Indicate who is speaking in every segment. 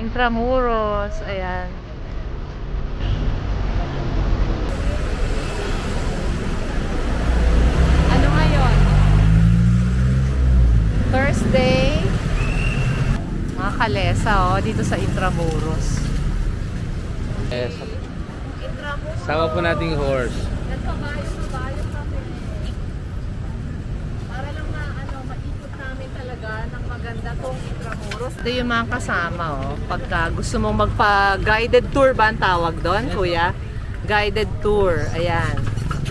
Speaker 1: Intramuros, ayan. Ano ngayon? Thursday. Mga kalesa, oh, dito sa Intramuros.
Speaker 2: Yes.
Speaker 1: Intramuros.
Speaker 2: Sama po nating horse.
Speaker 1: Nagkabayo-bayo kami. Para lang na ano, maikot namin talaga ng maganda tong Intramuros. Ito yung mga kasama, oh. Pagka gusto mong magpa-guided tour ba ang tawag doon, kuya? Guided tour. Ayan.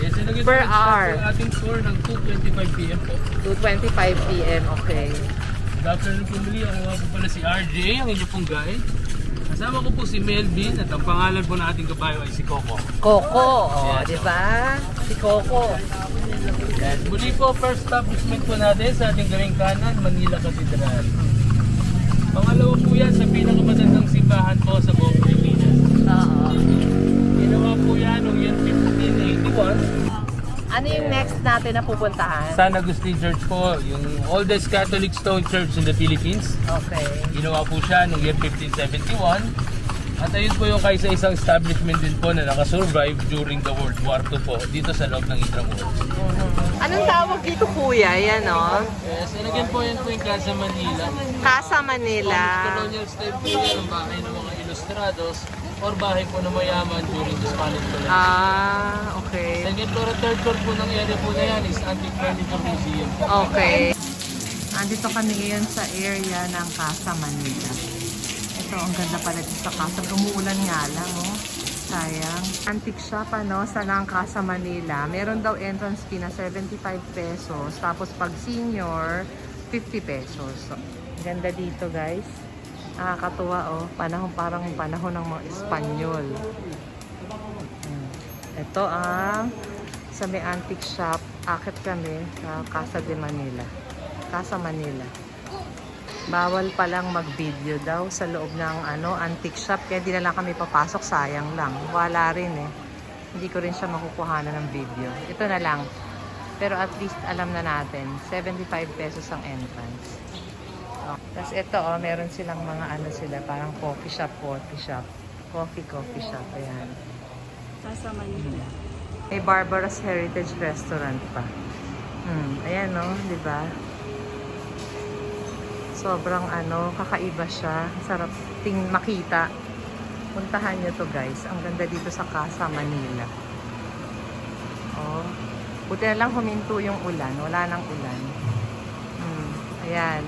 Speaker 2: Yes, and again,
Speaker 1: Per hour.
Speaker 2: ating tour ng 2.25 p.m. po.
Speaker 1: 2.25 p.m. Okay.
Speaker 2: Good afternoon po muli. Ako nga po pala si RJ, ang inyong pong guide. Kasama ko po si Melvin at ang pangalan po ng ating kabayo ay si Coco.
Speaker 1: Coco, oh, di ba? Si Coco.
Speaker 2: Yan. Muli po, first establishment po natin sa ating gawing kanan, Manila Cathedral. Pangalawa po yan sa pinakamatandang simbahan po sa buong Pilipinas.
Speaker 1: Oo.
Speaker 2: Ginawa po yan noong year 1581.
Speaker 1: Ano yung next natin na pupuntahan?
Speaker 2: San Agustin Church po, yung oldest Catholic stone church in the Philippines.
Speaker 1: Okay.
Speaker 2: Ginawa po siya noong year 1571. At ayun po yung kaisa-isang establishment din po na nakasurvive during the World War II po dito sa loob ng Intramuros.
Speaker 1: Anong tawag dito kuya? Yan oh.
Speaker 2: Yes, and again po yan po yung Casa Manila.
Speaker 1: Casa Manila.
Speaker 2: Colonial style po yan ang bahay ng mga ilustrados or bahay po na mayaman during the Spanish colony.
Speaker 1: Ah, okay.
Speaker 2: Second floor at third floor po ng area po na yan is Antique Furniture Museum.
Speaker 1: Okay. Andito kami ngayon sa area ng Casa Manila. Ito, ang ganda pala dito sa Casa. Umuulan nga lang, oh. Sayang. Antique shop, ano, sa lang Casa Manila. Meron daw entrance fee na 75 pesos. Tapos pag senior, 50 pesos. So, ganda dito, guys. Nakakatuwa, oh. Panahon, parang panahon ng mga Espanyol. Hmm. Ito ang sa may antique shop. Akit kami sa Casa de Manila. Casa Manila. Bawal palang mag-video daw sa loob ng ano antique shop. Kaya di na lang kami papasok. Sayang lang. Wala rin eh. Hindi ko rin siya makukuhanan ng video. Ito na lang. Pero at least alam na natin. 75 pesos ang entrance. Oh. Tapos ito oh, meron silang mga ano sila. Parang coffee shop, coffee shop. Coffee, coffee shop. Ayan.
Speaker 3: Casa Manila.
Speaker 1: May Barbara's Heritage Restaurant pa. Hmm, ayan no, di ba? Sobrang ano, kakaiba siya. Sarap ting makita. Puntahan nyo to guys. Ang ganda dito sa Casa Manila. Oh. Buti na lang huminto yung ulan. Wala nang ulan. Hmm, ayan.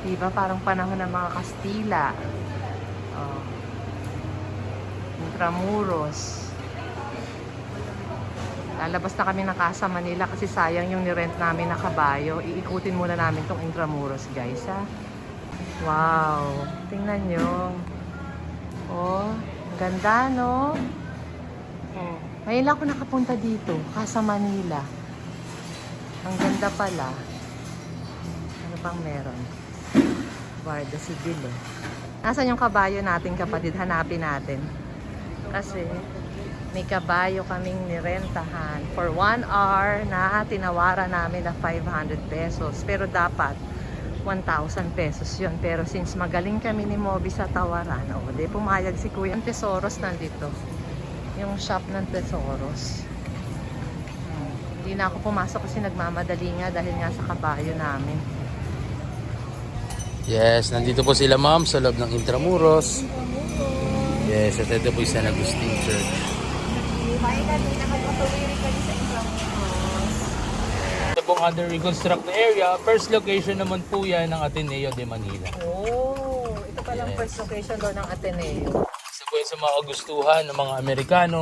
Speaker 1: Di ba parang panahon ng mga Kastila. Oh. Intramuros. Lalabas na kami ng Casa Manila kasi sayang yung nirent namin na kabayo. Iikutin muna namin tong Intramuros, guys, ha? Wow! Tingnan nyo. Oh, ganda, no? Oh, ngayon lang ako nakapunta dito, Casa Manila. Ang ganda pala. Ano pang meron? Guarda Civil, eh. Nasaan yung kabayo natin, kapatid? Hanapin natin. Kasi, may kabayo kaming nirentahan for one hour na tinawaran namin na 500 pesos. Pero dapat 1,000 pesos yun. Pero since magaling kami ni Moby sa tawaran, o di pumayag si Kuya. Ang Tesoros nandito. Yung shop ng Tesoros. Hmm. Hindi na ako pumasok kasi nagmamadali nga dahil nga sa kabayo namin.
Speaker 2: Yes, nandito po sila ma'am sa loob ng Intramuros. Yes, at ito po yung San Agustin Church. Ito pong under reconstruct na area, first location naman po yan ng Ateneo de Manila.
Speaker 1: Oh, ito palang
Speaker 2: Yes.
Speaker 1: first location doon ng Ateneo.
Speaker 2: Isa po sa mga kagustuhan ng mga Amerikano.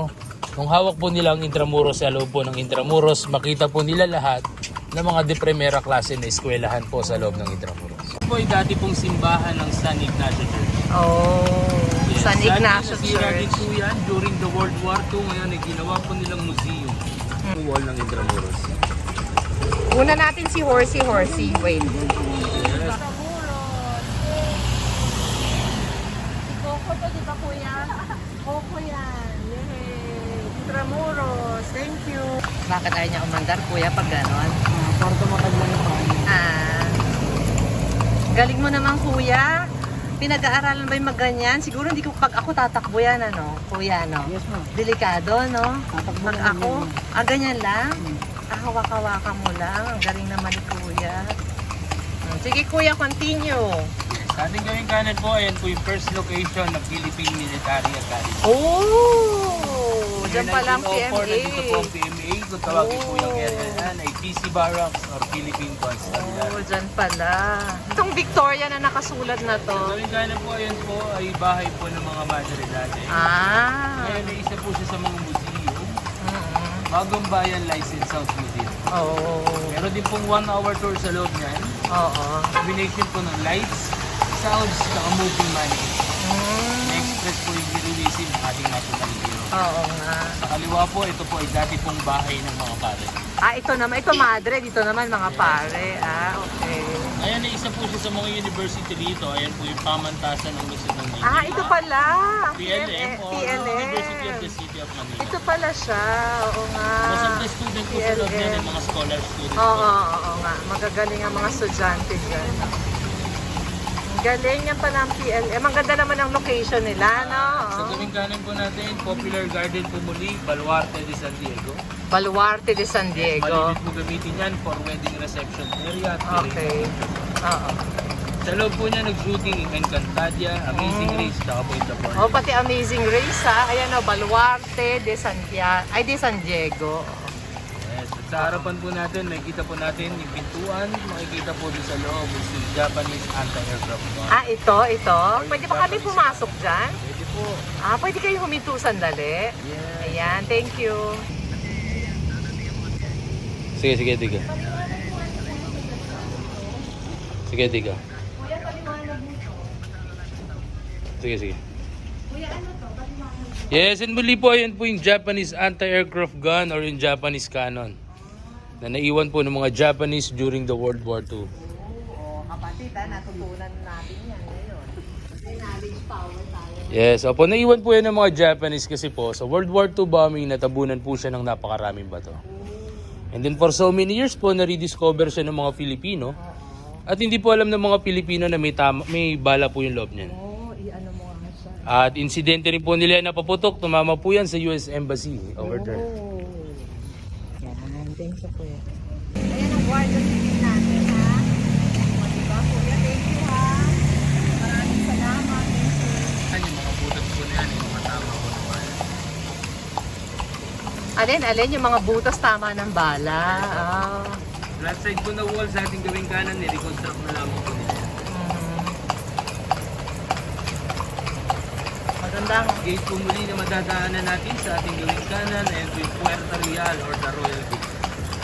Speaker 2: Nung hawak po nila ang Intramuros sa loob po ng Intramuros, makita po nila lahat ng mga de primera klase na eskwelahan po sa loob ng Intramuros. Ito po ay dati pong simbahan ng San Ignacio Church.
Speaker 1: Oh,
Speaker 2: Yes,
Speaker 1: San Ignacio
Speaker 2: din
Speaker 1: Church.
Speaker 2: po yan during the World War II. Ngayon ay ginawa po nilang museum. Ang wall ng Intramuros.
Speaker 1: Una natin si Horsey Horsey. Wait.
Speaker 2: Yes.
Speaker 3: Coco to, di ba kuya? Coco yan. Yay! Intramuros. Thank you.
Speaker 1: Bakit ayaw niya umandar, kuya, pag ganon?
Speaker 3: para tumatag lang yung
Speaker 1: Ah. Galing mo naman, kuya. Pinag-aaralan ba yung maganyan? Siguro hindi ko pag ako tatakbo yan, ano? Kuya, no?
Speaker 3: Yes, ma'am.
Speaker 1: Delikado, no?
Speaker 3: Tatakbo
Speaker 1: Pag
Speaker 3: lang
Speaker 1: ako,
Speaker 3: yan.
Speaker 1: ah, ganyan lang?
Speaker 3: Hmm.
Speaker 1: Ah, hawak-hawakan mo lang. Ang galing naman ni Kuya. Hmm, Sige, Kuya, continue.
Speaker 2: Sa ating gawing kanan po, ayan po yung first location ng Philippine Military Academy.
Speaker 1: Oh! Diyan pa lang
Speaker 2: Dito po
Speaker 1: PMA.
Speaker 2: ang PMA. Kung tawagin po yung
Speaker 1: Oh.
Speaker 2: area yan ay PC Barracks or Philippine Constabulary.
Speaker 1: Oh, dyan pala. Itong Victoria na nakasulat na to.
Speaker 2: Sa gawing kanan po, ayan po ay bahay po ng mga Madre natin.
Speaker 1: Ah.
Speaker 2: Ngayon ay isa po siya sa mga museum.
Speaker 1: Mm-mm.
Speaker 2: Bagong Bayan License House Museum.
Speaker 1: Oo.
Speaker 2: Meron din pong one hour tour sa loob niyan.
Speaker 1: Oo.
Speaker 2: Combination po ng lights, sounds, saka moving money.
Speaker 1: Mm.
Speaker 2: Na-express po yung heroism ng ating national hero.
Speaker 1: Oo nga.
Speaker 2: Sa kaliwa po, ito po ay dati pong bahay ng mga pare.
Speaker 1: Ah, ito naman. Ito madre. Dito naman mga pare. Ah, okay.
Speaker 2: Ayan ay isa po siya sa mga university dito. Ayan po yung pamantasan ng Luzon ng Manila.
Speaker 1: Ah, ito pala.
Speaker 2: PLM o University of the City of Manila.
Speaker 1: Ito pala siya. Oo nga.
Speaker 2: The student po sa loob niyan ay mga scholar students
Speaker 1: Oo, oo, oo nga. Magagaling ang mga estudyante dyan. Galing yan pala ang PLM. Ang ganda naman ang location nila, no?
Speaker 2: Sa gawing kanan po natin, Popular Garden po muli, Baluarte de San Diego.
Speaker 1: Baluarte de San Diego.
Speaker 2: Malimit po gamitin yan for wedding reception area. at
Speaker 1: Okay. Oo.
Speaker 2: Sa loob po niya nag-shooting yung Encantadia, Amazing
Speaker 1: Mm.
Speaker 2: Race, saka po yung The Born.
Speaker 1: Oh, pati Amazing Race ha. Ayan o, Baluarte de Santiago. Ay, de San Diego.
Speaker 2: Sa harapan po natin, makikita po natin yung pintuan, makikita po doon sa loob is yung Japanese anti-aircraft gun.
Speaker 1: Ah, ito, ito. Pwede ba kami pumasok dyan?
Speaker 2: Pwede po.
Speaker 1: Ah, pwede kayo huminto sandali.
Speaker 2: Yes.
Speaker 1: Ayan, thank you.
Speaker 2: Sige, sige, tiga. Sige, tiga. Sige, sige. Yes, and muli po, ayan po yung Japanese anti-aircraft gun or yung Japanese cannon na naiwan po ng mga Japanese during the World War II.
Speaker 1: Oo, kapatid ha, natutunan natin yan ngayon. Kasi knowledge power tayo.
Speaker 2: Yes, opo, naiwan po yan ng mga Japanese kasi po sa World War II bombing natabunan po siya ng napakaraming bato. And then for so many years po, na-rediscover siya ng mga Filipino. At hindi po alam ng mga Pilipino na may, tama, may bala po yung loob niyan.
Speaker 1: Oo, i-ano mo nga siya.
Speaker 2: At insidente rin po nila na napaputok, tumama po yan sa US Embassy over there.
Speaker 1: Thanks po kuya. Ayan ang civil natin ha. O, diba kuya, thank you ha. Maraming salamat. Thank you.
Speaker 2: Yung mga po na yan, yung mga tama po na bala.
Speaker 1: Alin, alin yung mga butas tama ng bala. Ah.
Speaker 2: Flat side po na wall sa ating gawing kanan, ni-reconstruct na lamang po nila.
Speaker 1: Mhm. Magandang
Speaker 2: Gate po muli na madadaanan natin sa ating gawing kanan, ayan po yung Puerto Real or the Royal Gate.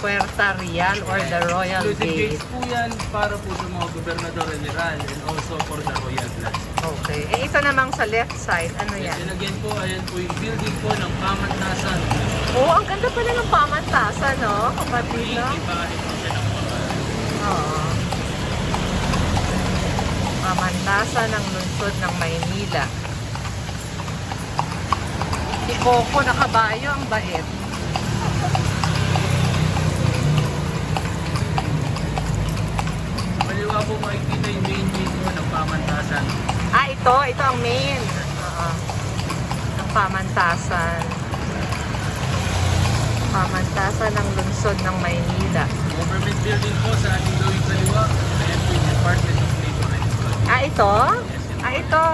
Speaker 1: Puerta Real or the Royal
Speaker 2: Exclusive
Speaker 1: Gate.
Speaker 2: gates po yan para po sa mga gobernador general and also for the Royal Blood.
Speaker 1: Okay. Eh, ito namang sa left side, ano yan?
Speaker 2: And again po, ayan po yung building po ng pamantasan.
Speaker 1: Oh, ang ganda pala ng pamantasan, no? Kapatid, no?
Speaker 2: Ibahin po siya ng mga
Speaker 1: Oo. Pamantasan ng lungsod ng Maynila. Si Coco na kabayo, ang bait.
Speaker 2: Maliwa po makikita yung main gate po ng pamantasan.
Speaker 1: Ah, ito. Ito ang main. Oo. Ng pamantasan. Pamantasan ng lungsod ng Maynila.
Speaker 2: Government building po sa ating gawing kaliwa. Ayan po yung Department of Labor and Employment.
Speaker 1: Ah, ito? Ah, ito.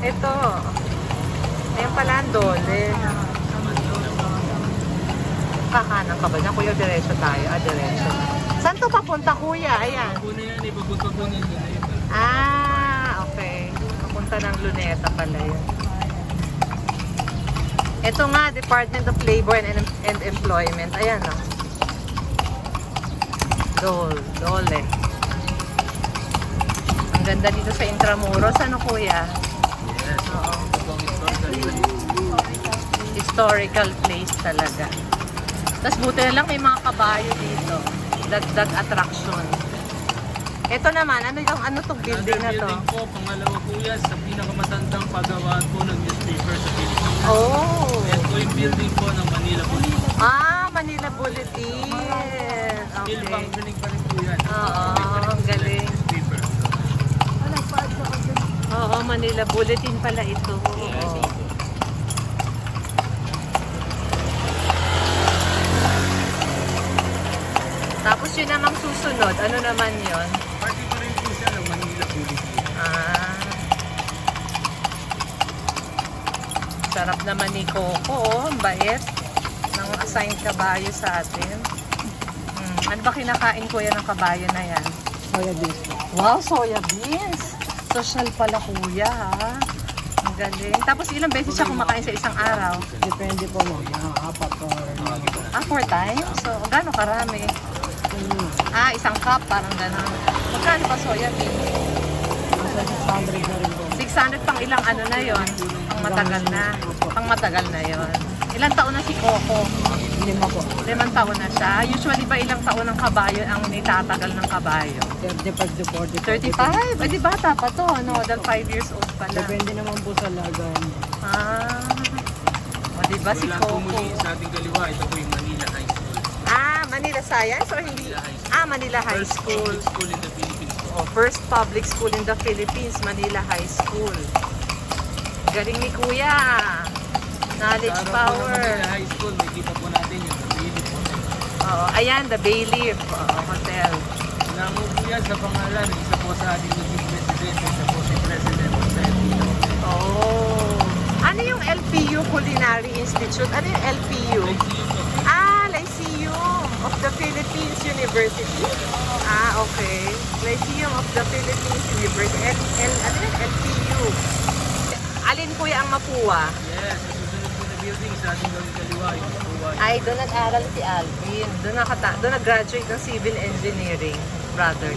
Speaker 1: Ito. Ayan pala ang dole. Kakanan ka ba dyan? Kuya, diretso tayo. Ah, diretso. Saan to papunta, kuya? Ayan.
Speaker 2: Po na yan, ipapunta po ng Luneta.
Speaker 1: Ah, okay. Papunta ng Luneta pala yun. Ito nga, Department of Labor and, and Employment. Ayan, oh. Dole, Dole. Ang ganda dito sa Intramuros. Ano, kuya?
Speaker 2: Yes.
Speaker 1: Oo.
Speaker 2: Historical place
Speaker 1: talaga. Tapos buti na lang may mga kabayo dito. Dagdag attraction. Ito naman, ano yung ano tong building na to?
Speaker 2: building po, pangalawa po yan sa pinakamatandang paggawaan po ng newspaper sa Pilipinas.
Speaker 1: Oh.
Speaker 2: Yan po yung building po ng Manila Police.
Speaker 1: Ah, Manila Bulletin.
Speaker 2: Still
Speaker 1: Okay.
Speaker 2: functioning pa rin po yan.
Speaker 1: Oo, ang galing.
Speaker 2: Newspaper.
Speaker 1: Oo, Manila Bulletin pala ito. Oo. Tapos yun namang susunod. Ano naman yun?
Speaker 2: Party pa rin po siya ng Manila Bulletin.
Speaker 1: Ah. Sarap naman ni Coco, oh. Ang bait. Nang assigned kabayo sa atin. Hmm. Ano ba kinakain ko yan ng kabayo na yan?
Speaker 3: Soya beans.
Speaker 1: Wow, soya beans. Social pala kuya, ha? Ang galing. Tapos ilang beses siya kumakain sa isang araw?
Speaker 3: Depende po mo. Mga apat or
Speaker 1: Ah, four times? So, gaano karami? Ah, isang cup, parang gano'n. Magkano pa soya beans?
Speaker 3: Nasa 600 na rin po.
Speaker 1: 600 pang ilang ano na yon Pang matagal na. Pang matagal na yon Ilang taon na si Coco?
Speaker 3: Lima po.
Speaker 1: Limang taon na siya. Usually ba ilang taon ng kabayo ang nitatagal ng kabayo?
Speaker 3: 35 to 40.
Speaker 1: 35? Eh di bata pa to, no? Dahil 5 years old pa lang.
Speaker 3: Depende naman po sa laga.
Speaker 1: Ah. O di ba si Coco?
Speaker 2: sa ating kaliwa. Ito po yung Manila High School.
Speaker 1: Ah, Manila Science or hindi? Ah, Manila High
Speaker 2: First
Speaker 1: School.
Speaker 2: public school in the Philippines po.
Speaker 1: Oh, first public school in the Philippines, Manila High School. Galing ni Kuya. Knowledge
Speaker 2: po ng
Speaker 1: power.
Speaker 2: Manila High School, may kita po natin yung Manila po.
Speaker 1: Oo, ayan, the Bayleaf oo, Hotel.
Speaker 2: Nango po yan sa pangalan. Isa po sa ating naging president. Isa po si President Jose Tito.
Speaker 1: Oh. Ano yung LPU Culinary Institute? Ano yung LPU? Lyceum of the Philippines University. Ah, okay. Lyceum of the Philippines University. L, L, ano yun? LPU. Alin kuya ang mapuwa?
Speaker 2: Yes, susunod po na building sa ating gawing kaliwa. Yung po
Speaker 1: ay doon nag-aral si Alvin. Doon, nakata doon nag-graduate ng civil engineering, brother.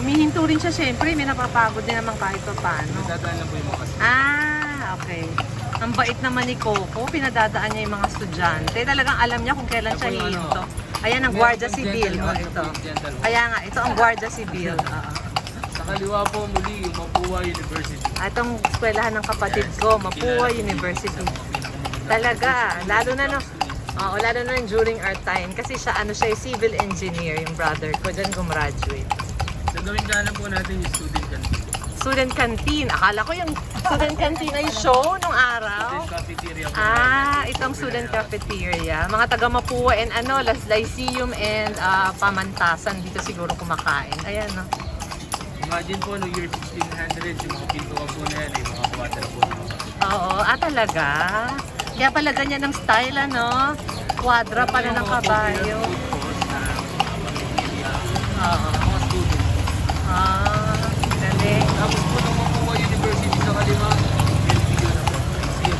Speaker 1: Humihinto rin siya syempre, may napapagod din naman kahit pa paano.
Speaker 2: Nadadaan lang po yung mga.
Speaker 1: Ah, okay. Ang bait naman ni Coco, pinadadaan niya yung mga estudyante. Talagang alam niya kung kailan siya
Speaker 2: yung ano,
Speaker 1: hihinto. Ayan ang Guardia Civil. Oh, ito. Kaya nga, ito ang Guardia Civil. Oo.
Speaker 2: Sa kaliwa po muli yung Mapua University.
Speaker 1: Itong eskwelahan ng kapatid ko, Mapua University. Talaga, lalo na no. Oo, lalo na during our time. Kasi siya, ano siya, civil engineer, yung brother ko. Diyan gumraduate.
Speaker 2: Sa gawing kanan po natin yung student canteen.
Speaker 1: Student canteen. Akala ko yung student canteen ay show nung araw. Ah, itong student cafeteria. Mga taga Mapua and ano, Las Lyceum and ah, Pamantasan dito siguro kumakain. Ayan, no.
Speaker 2: Imagine po, no year 1600, yung mga pintuan po na yan, ay mga kwadra po.
Speaker 1: Oo, ah talaga. Kaya pala ganyan ang style, ano? Quadra pala ng kabayo. Oo.
Speaker 2: Tapos po nung Mapua University sa po.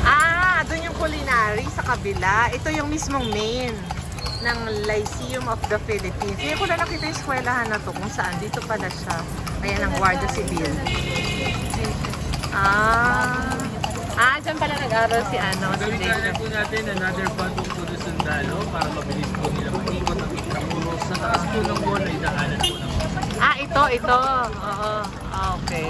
Speaker 1: Ah, doon yung culinary sa kabila. Ito yung mismong main ng Lyceum of the Philippines. Hindi ko na nakita yung eskwelahan na to kung saan. Dito pala siya. Ayan ang Guardia Civil. Ah, ah, dyan pala nag-aral si ano, si Jacob.
Speaker 2: po natin another bundle po na sundalo para mabilis po nila maikot ang Intramuros. Sa taas po ng wall ay daanan po ng
Speaker 1: Ah, ito, ito. Oo, ah, okay.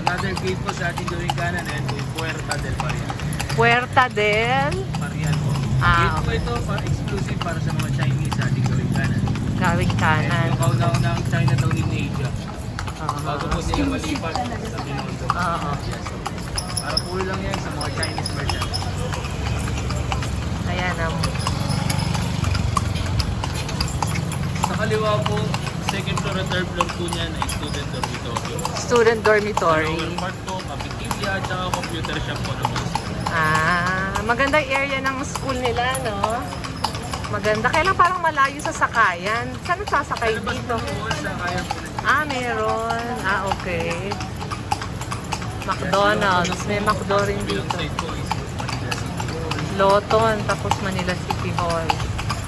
Speaker 2: Another gate po sa ating gawing kanan ay po yung Puerta del Parian.
Speaker 1: Puerta del
Speaker 2: Parian po.
Speaker 1: Ah,
Speaker 2: gate po ito para exclusive para sa mga Chinese sa ating gawing kanan.
Speaker 1: Gawing kanan.
Speaker 2: yung kauna-una ang Chinatown in Asia.
Speaker 1: Oo.
Speaker 2: Bago po nila malipat sa Binondo.
Speaker 1: Oo.
Speaker 2: Yes. Para po lang yan sa mga Chinese merchants.
Speaker 1: Ayan ang
Speaker 2: Sa kaliwa po, second floor at third floor po niyan ay student dormitory.
Speaker 1: student dormitory.
Speaker 2: lower part po, cafeteria at saka computer shop po naman.
Speaker 1: Ah, magandang area ng school nila, no? Maganda. Kailan parang malayo sa sakayan? Saan sasakay
Speaker 2: Labas
Speaker 1: dito?
Speaker 2: po sa kaya po ng
Speaker 1: Ah, meron. Ah, okay. McDonald's. May McDo rin dito.
Speaker 2: Outside po is Manila City.
Speaker 1: Loton, tapos Manila City Hall.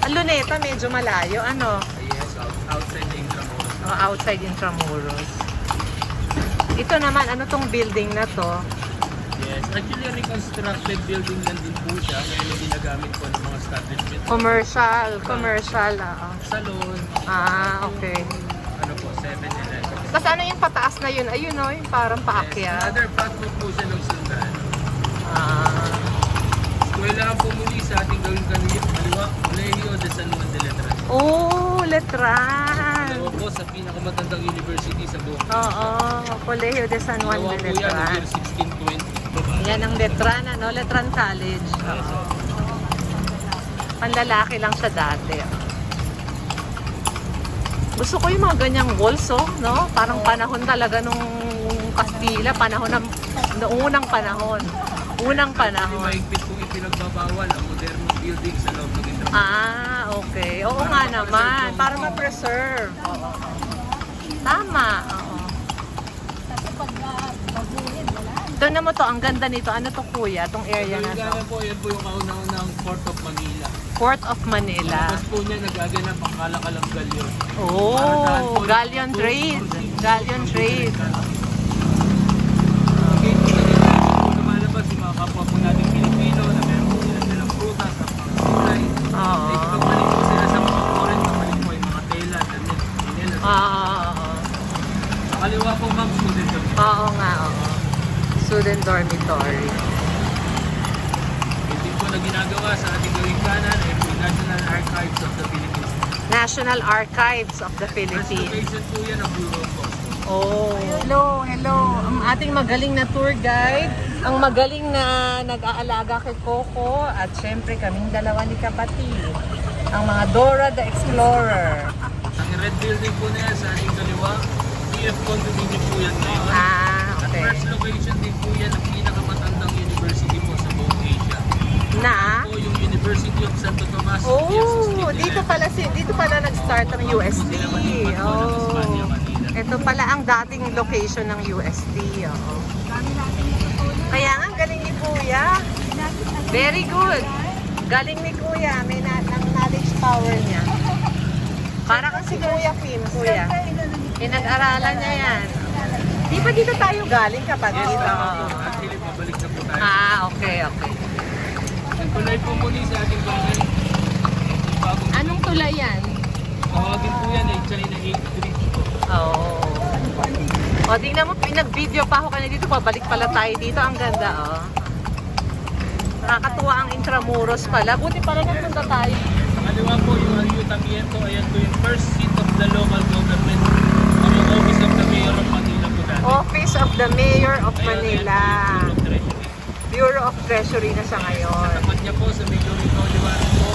Speaker 1: Ang Luneta, medyo malayo. Ano?
Speaker 2: Yes, out, outside the
Speaker 1: Oh, outside Intramuros. Ito naman, ano tong building na to?
Speaker 2: Yes, actually reconstructed building lang din po siya. Ngayon na ginagamit po ng mga establishment.
Speaker 1: Commercial. Commercial, ah.
Speaker 2: Salon,
Speaker 1: Ah, okay.
Speaker 2: ano po, 7-Eleven.
Speaker 1: Tapos ano yung pataas na yun? Ayun, no? Yung parang
Speaker 2: Yes,
Speaker 1: paakyat.
Speaker 2: another path po siya ng sundan.
Speaker 1: Ah.
Speaker 2: Eskwela po muli sa ating gawing kaliwa, Colegio de San Juan de Letras.
Speaker 1: Oh, letran.
Speaker 2: po sa pinakamatandang university sa buong.
Speaker 1: Oo, Colegio de San Juan de Letran.
Speaker 2: year 1620.
Speaker 1: Yan ang Letran, ano? Letran College. Oo. Panlalaki lang siya dati. Gusto ko yung mga ganyang walls, oh, no? Parang panahon talaga nung Kastila, panahon ng, noong unang panahon. Unang panahon.
Speaker 2: mahigpit po ipinagbabawal ang modernong building sa loob ng Intramuros.
Speaker 1: Ah, okay. Oo nga naman. Para ma-preserve. Oo. Tama. Oo.
Speaker 3: Kasi pag uh, magulit,
Speaker 1: na mo to, ang ganda nito. Ano to kuya, tong area na to?
Speaker 2: Yung po, yan po yung kauna-unang Port of Manila.
Speaker 1: Port of Manila.
Speaker 2: Tapos po niya nagaganap ang kalakalang galyon.
Speaker 1: Oh, galleon trade. Galleon trade.
Speaker 2: Student
Speaker 1: dormitory.
Speaker 2: Ito po na ginagawa sa ating gawing kanan ay po National Archives of the Philippines.
Speaker 1: National Archives of the Philippines.
Speaker 2: Restoration po yan ng Bureau of Customs.
Speaker 1: Oh. Hello, hello. Ang ating magaling na tour guide, ang magaling na nag-aalaga kay Coco at syempre kaming dalawa ni kapatid. Ang mga Dora the Explorer.
Speaker 2: Ang red building po na yan sa ating kaliwa, PF condominium po yan ngayon.
Speaker 1: Ah,
Speaker 2: At
Speaker 1: okay.
Speaker 2: first location din po yan ng pinakamatandang university po sa buong Asia.
Speaker 1: Na?
Speaker 2: Po yung University of Santo Tomas.
Speaker 1: Oh, dito pala si dito pala nag-start ang USD. Oh. Ito pala ang dating location ng USD. Oh. Kaya nga galing ni Kuya. Very good. Galing ni Kuya, may na, ng knowledge power niya. Para kang si Kuya Kim, Kuya. Pinag-aralan niya yan. Di ba dito tayo galing kapatid? Oo.
Speaker 2: Actually, pabalik na po tayo.
Speaker 1: Ah, okay, okay.
Speaker 2: Nagkulay po muli sa ating bahay. Yung bagong
Speaker 1: Anong tulay yan?
Speaker 2: tawagin po yan ay China 8 Street po.
Speaker 1: Oo. O, tingnan mo, pinag-video pa ako kanina dito. Pabalik pala tayo dito. Ang ganda, oh. Nakakatuwa ang Intramuros pala. Buti pala nagpunta tayo.
Speaker 2: Sa kaliwa po yung Ayuntamiento, ayan po yung first seat of the local government. Ang yung Office of the Mayor of Manila po dati.
Speaker 1: Office of the Mayor of Manila.
Speaker 2: Bureau of Treasury.
Speaker 1: Na siya ngayon.
Speaker 2: Tapat niya po sa Major Ikaw Liwanag po.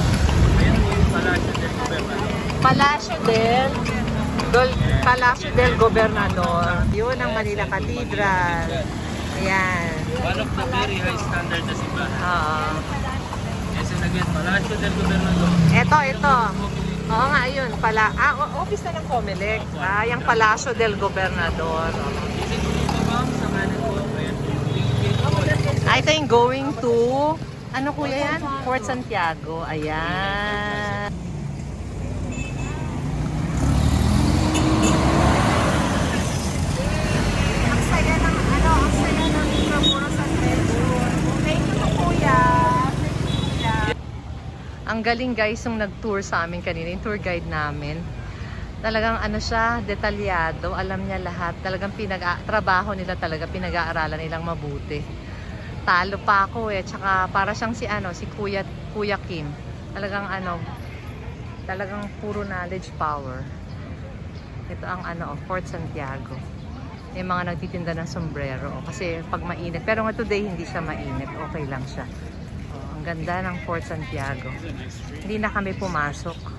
Speaker 2: Ayan po yung Palacio del Gobernador.
Speaker 1: Palacio del Dol, Palacio del Gobernador. Yun ang Manila Cathedral. Ayan.
Speaker 2: One of the very high standard na simbahan.
Speaker 1: Oo.
Speaker 2: Yes, and again, Palacio del Gobernador.
Speaker 1: Ito, ito. Oo nga, ayun. Pala, ah, office na ng Comelec. Ah, yung Palacio del Gobernador.
Speaker 2: Isip
Speaker 1: ito yung going to, ano kuya yan? Fort Santiago. Ayan. Ang saya ng, ano, ang saya ng Intramuros sa Treasure. Thank you po, kuya. Thank you, kuya. Ang galing guys yung nag-tour sa amin kanina, yung tour guide namin. Talagang ano siya, detalyado, alam niya lahat. Talagang pinag trabaho nila talaga, pinag-aaralan nilang mabuti. Talo pa ako eh, tsaka para siyang si ano, si Kuya Kuya Kim. Talagang ano, talagang puro knowledge power. Ito ang ano, oh, Fort Santiago. Yung mga nagtitinda ng sombrero. oh, Kasi pag mainit, pero nga today hindi siya mainit, okay lang siya. Oh, ang ganda ng Fort Santiago. Hindi na kami pumasok.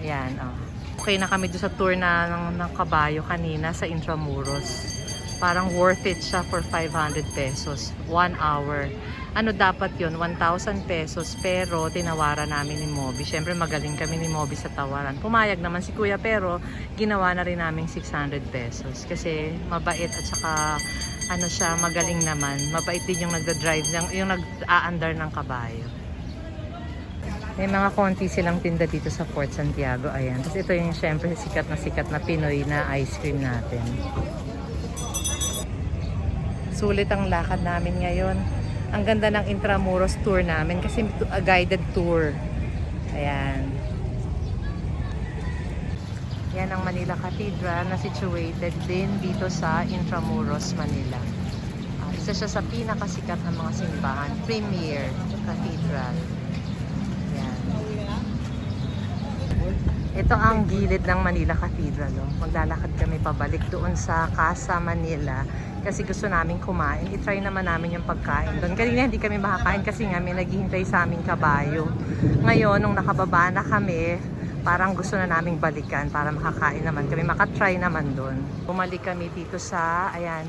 Speaker 1: Yan, oh. Okay na kami doon sa tour na ng, ng kabayo kanina sa Intramuros. Parang worth it siya for 500 pesos. One hour. Ano dapat yon 1,000 pesos. Pero tinawaran namin ni Moby. Siyempre magaling kami ni Moby sa tawaran. Pumayag naman si Kuya pero ginawa na rin namin 600 pesos. Kasi mabait at saka ano siya, magaling naman. Mabait din yung nagda-drive, ng- yung nag-aandar ng kabayo. May mga konti silang tinda dito sa Fort Santiago. Ayan. Tapos ito yung syempre sikat na sikat na Pinoy na ice cream natin. Sulit ang lakad namin ngayon. Ang ganda ng Intramuros tour namin kasi a guided tour. Ayan. Yan ang Manila Cathedral na situated din dito sa Intramuros, Manila. Ah, isa siya sa pinakasikat ng mga simbahan. Premier Cathedral. Yan. Ito ang gilid ng Manila Cathedral. Oh. Maglalakad kami pabalik doon sa Casa Manila kasi gusto namin kumain. I-try naman namin yung pagkain doon. Kanina hindi kami makakain kasi nga may naghihintay sa aming kabayo. Ngayon, nung nakababa na kami, parang gusto na naming balikan para makakain naman kami. Makatry naman doon. Bumalik kami dito sa, ayan,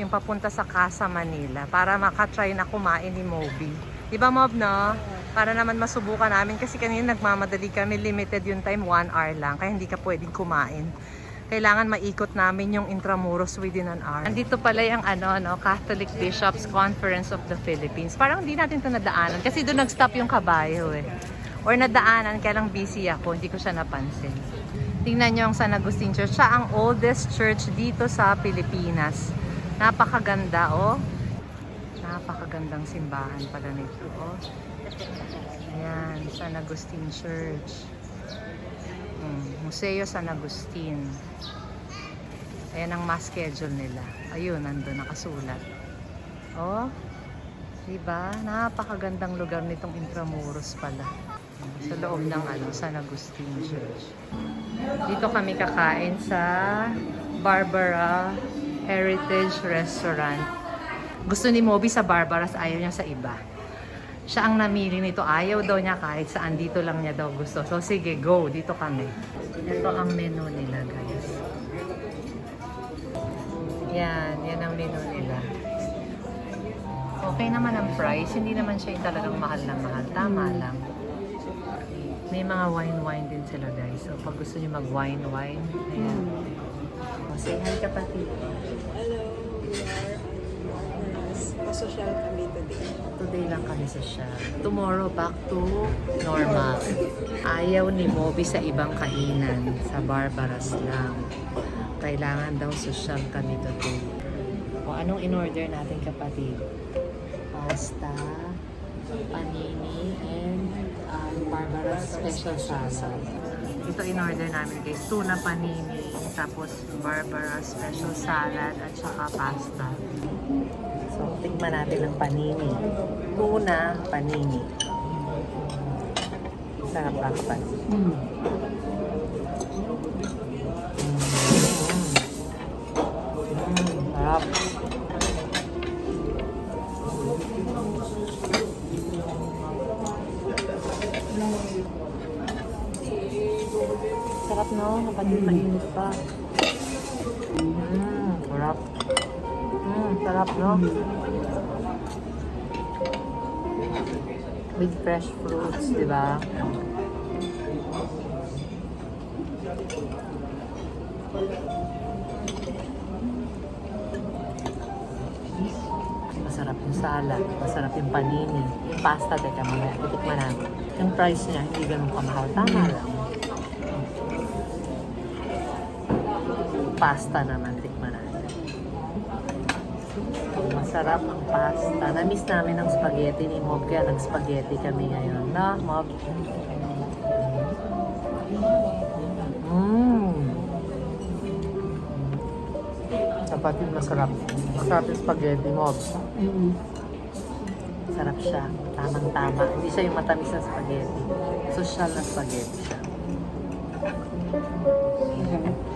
Speaker 1: yung papunta sa Casa Manila para makatry na kumain ni Moby. Di ba Mob, no? Para naman masubukan namin kasi kanina nagmamadali kami, limited yung time, 1 hour lang. Kaya hindi ka pwedeng kumain. Kailangan maikot namin yung Intramuros within an hour. Andito pala yung ano, no, Catholic Bishops Conference of the Philippines. Parang hindi natin ito nadaanan kasi doon nag-stop yung kabayo eh. Or nadaanan, kaya lang busy ako, hindi ko siya napansin. Tingnan nyo ang San Agustin Church. Siya ang oldest church dito sa Pilipinas. Napakaganda, oh. Napakagandang simbahan pala nito, oh. Ayan, San Agustin Church. Hmm, Museo San Agustin. Ayan ang mass schedule nila. Ayun, nandun nakasulat. Oh, diba? Napakagandang lugar nitong Intramuros pala. Sa loob ng ano, San Agustin Church. Dito kami kakain sa Barbara Heritage Restaurant. Gusto ni Moby sa Barbara's, ayaw niya sa iba. Siya ang namili nito. Ayaw daw niya kahit saan. Dito lang niya daw gusto. So sige, go. Dito kami. Ito ang menu nila, guys. Yan. Yan ang menu nila. Okay naman ang price. Hindi naman siya yung talagang mahal na mahal. Tama lang. May mga wine-wine din sila, guys. So, pag gusto niyo mag-wine-wine, ayan. O, say hi kapatid.
Speaker 3: Hello, we are yes, social kami today.
Speaker 1: Lang kami sa siya. Tomorrow, back to normal. Ayaw ni Moby sa ibang kainan. Sa Barbaras lang. Kailangan daw social kami today. O anong in-order natin kapatid? Pasta, panini, and um, Barbara's special salad. Ito in-order namin guys. Tuna panini, tapos Barbara's special salad, at saka pasta. So, tikman natin ang panini. Tuna, panini. Sarap ba kapag? Mm. Mm. Sarap. Sarap no? Kapatid mainit pa. Mm, sarap. Sarap no? With fresh fruits, di ba? Masarap yung salad, masarap yung panini, yung pasta, teka mamaya, titikman natin. Yung price niya, hindi ganun kamahal. Tama lang. Pasta naman, tikman natin. Masarap ang pasta. Na-miss namin ang spaghetti ni Mob, kaya nag-spaghetti kami ngayon. Na, Mob? Mmm. Kapatid, masarap. Masarap yung spaghetti, Mob. Sarap siya. Tamang-tama. Hindi siya yung matamis na spaghetti. Social na spaghetti siya.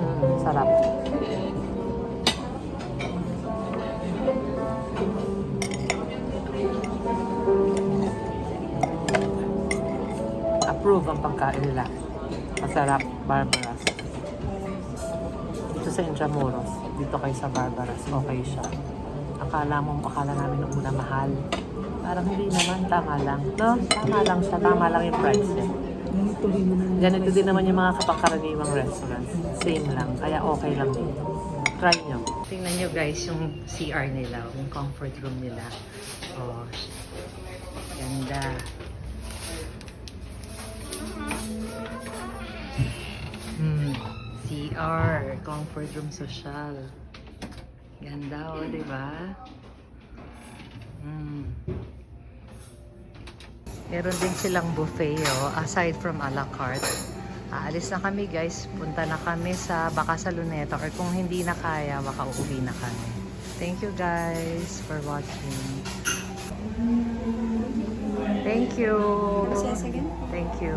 Speaker 1: Mm, sarap. Approve ang pagkain nila. Masarap, Barbaras. Dito sa Intramuros, dito kayo sa Barbaras, okay siya. Akala mo, akala namin nung una mahal. Parang hindi naman, tama lang. No, tama lang siya, tama lang yung price niya. Ganito din naman yung mga kapangkaraniwang restaurants. Same lang, kaya okay lang din. Try nyo. Tingnan nyo guys yung CR nila, yung comfort room nila. Oh, ganda. CR, comfort room social. Ganda oh, di ba? Hmm. Meron din silang buffet, oh, aside from a la carte. Aalis na kami guys, punta na kami sa baka sa Luneta or kung hindi na kaya, baka uuwi na kami. Thank you guys for watching. Thank you.